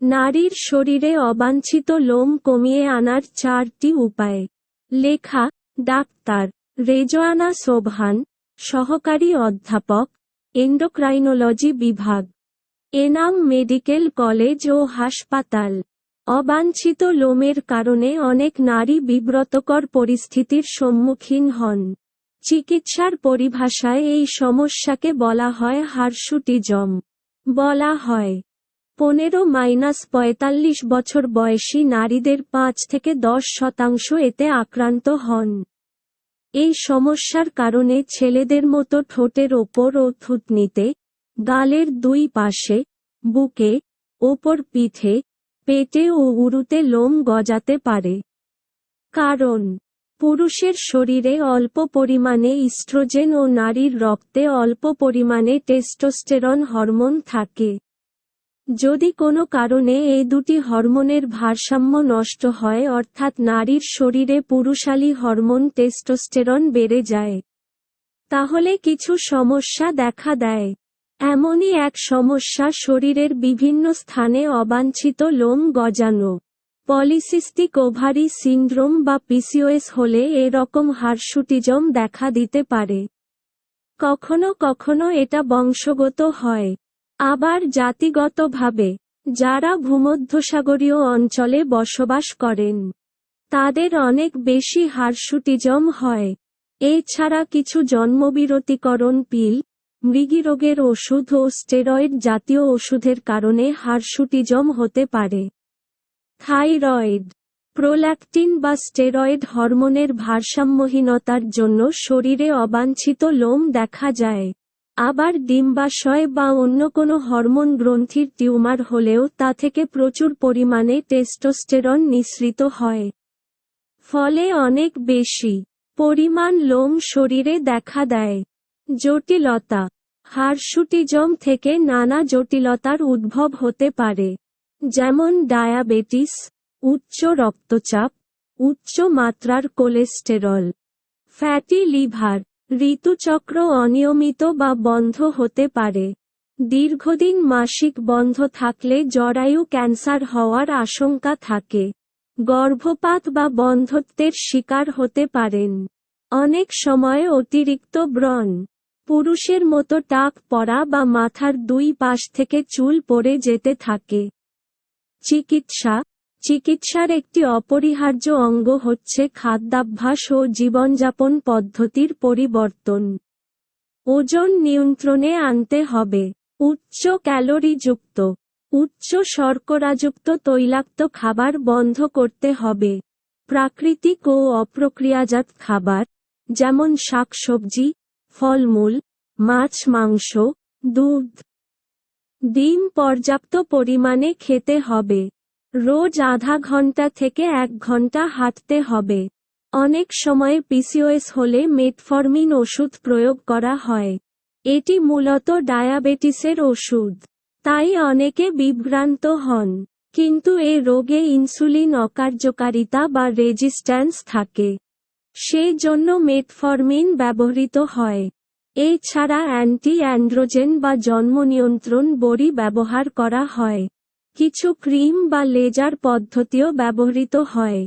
নারীর শরীরে অবাঞ্ছিত লোম কমিয়ে আনার চারটি উপায়। লেখা, ডাক্তার রেজওয়ানা সোবহান, সহকারী অধ্যাপক, এন্ডোক্রাইনোলজি বিভাগ। এনাম মেডিকেল কলেজ ও হাসপাতাল। অবাঞ্ছিত লোমের কারণে অনেক নারী বিব্রতকর পরিস্থিতির সম্মুখীন হন। চিকিৎসার পরিভাষায় এই সমস্যাকে বলা হয় হার্সুটিজম। বলা হয় পনেরো মাইনাস পঁয়তাল্লিশ বছর বয়সী নারীদের পাঁচ থেকে দশ শতাংশ এতে আক্রান্ত হন। এই সমস্যার কারণে ছেলেদের মতো ঠোঁটের ওপর ও থুতনিতে, গালের দুই পাশে, বুকে, ওপর পিঠে, পেটে ও উরুতে লোম গজাতে পারে। কারণ, পুরুষের শরীরে অল্প পরিমাণে ইস্ট্রোজেন ও নারীর রক্তে অল্প পরিমাণে টেস্টোস্টেরন হরমোন থাকে। যদি কোনো কারণে এই দুটি হরমোনের ভারসাম্য নষ্ট হয়, অর্থাৎ নারীর শরীরে পুরুষালী হরমোন টেস্টোস্টেরন বেড়ে যায়, তাহলে কিছু সমস্যা দেখা দেয়। এমনই এক সমস্যা শরীরের বিভিন্ন স্থানে অবাঞ্ছিত লোম গজানো, পলিসিস্টিক ওভারি সিন্ড্রোম বা পিসিওএস হলে এরকম হার্সুটিজম দেখা দিতে পারে। কখনো কখনো এটা বংশগত হয়। আবার জাতিগতভাবে, যারা ভূমধ্যসাগরীয় অঞ্চলে বসবাস করেন, তাদের অনেক বেশি হার্সুটিজম হয়। এছাড়া কিছু জন্মবিরতিকরণ পিল, মৃগীরোগের ওষুধ ও স্টেরয়েড জাতীয় ওষুধের কারণে হার্সুটিজম হতে পারে। থাইরয়েড, প্রোল্যাকটিন বা স্টেরয়েড হরমোনের ভারসাম্যহীনতার জন্য শরীরে অবাঞ্ছিত লোম দেখা যায়। আবার ডিম্বাশয় বা অন্য কোনো হরমোন গ্রন্থির টিউমার হলেও তা থেকে প্রচুর পরিমাণে টেস্টোস্টেরন নিঃসৃত হয়। ফলে অনেক বেশি পরিমাণ লোম শরীরে দেখা দেয়। জটিলতা হার্সুটিজম থেকে নানা জটিলতার উদ্ভব হতে পারে, যেমন ডায়াবেটিস, উচ্চ রক্তচাপ, উচ্চ মাত্রার কোলেস্টেরল, ফ্যাটি লিভার ঋতুচক্র অনিয়মিত বা বন্ধ হতে পারে। দীর্ঘদিন মাসিক বন্ধ থাকলে জরায়ু ক্যান্সার হওয়ার আশঙ্কা থাকে। গর্ভপাত বা বন্ধত্বের শিকার হতে পারেন। অনেক সময় অতিরিক্ত ব্রণ। পুরুষের মতো টাক পরা বা মাথার দুই পাশ থেকে চুল পড়ে যেতে থাকে। চিকিৎসা চিকিৎসার একটি অপরিহার্য অঙ্গ হচ্ছে খাদ্যাভ্যাস ও জীবনযাপন পদ্ধতির পরিবর্তন। ওজন নিয়ন্ত্রণে আনতে হবে। উচ্চ ক্যালোরিযুক্ত, উচ্চ শর্করাযুক্ত তৈলাক্ত খাবার বন্ধ করতে হবে। প্রাকৃতিক ও অপ্রক্রিয়াজাত খাবার, যেমন শাকসবজি, ফলমূল, মাছ, মাংস, দুধ, ডিম পর্যাপ্ত পরিমাণে খেতে হবে। রোজ আধা ঘণ্টা থেকে এক ঘণ্টা হাঁটতে হবে। অনেক সময় পিসিওএস হলে মেটফরমিন ওষুধ প্রয়োগ করা হয়। এটি মূলত ডায়াবেটিসের ওষুধ। তাই অনেকে বিভ্রান্ত হন। কিন্তু এ রোগে ইনসুলিন অকার্যকারিতা বা রেজিস্ট্যান্স থাকে। সেই জন্য মেটফরমিন ব্যবহৃত হয়। এছাড়া অ্যান্টি অ্যান্ড্রোজেন বা জন্ম নিয়ন্ত্রণ বড়ি ব্যবহার করা হয়। কিছু ক্রিম বা লেজার পদ্ধতিও ব্যবহৃত হয়।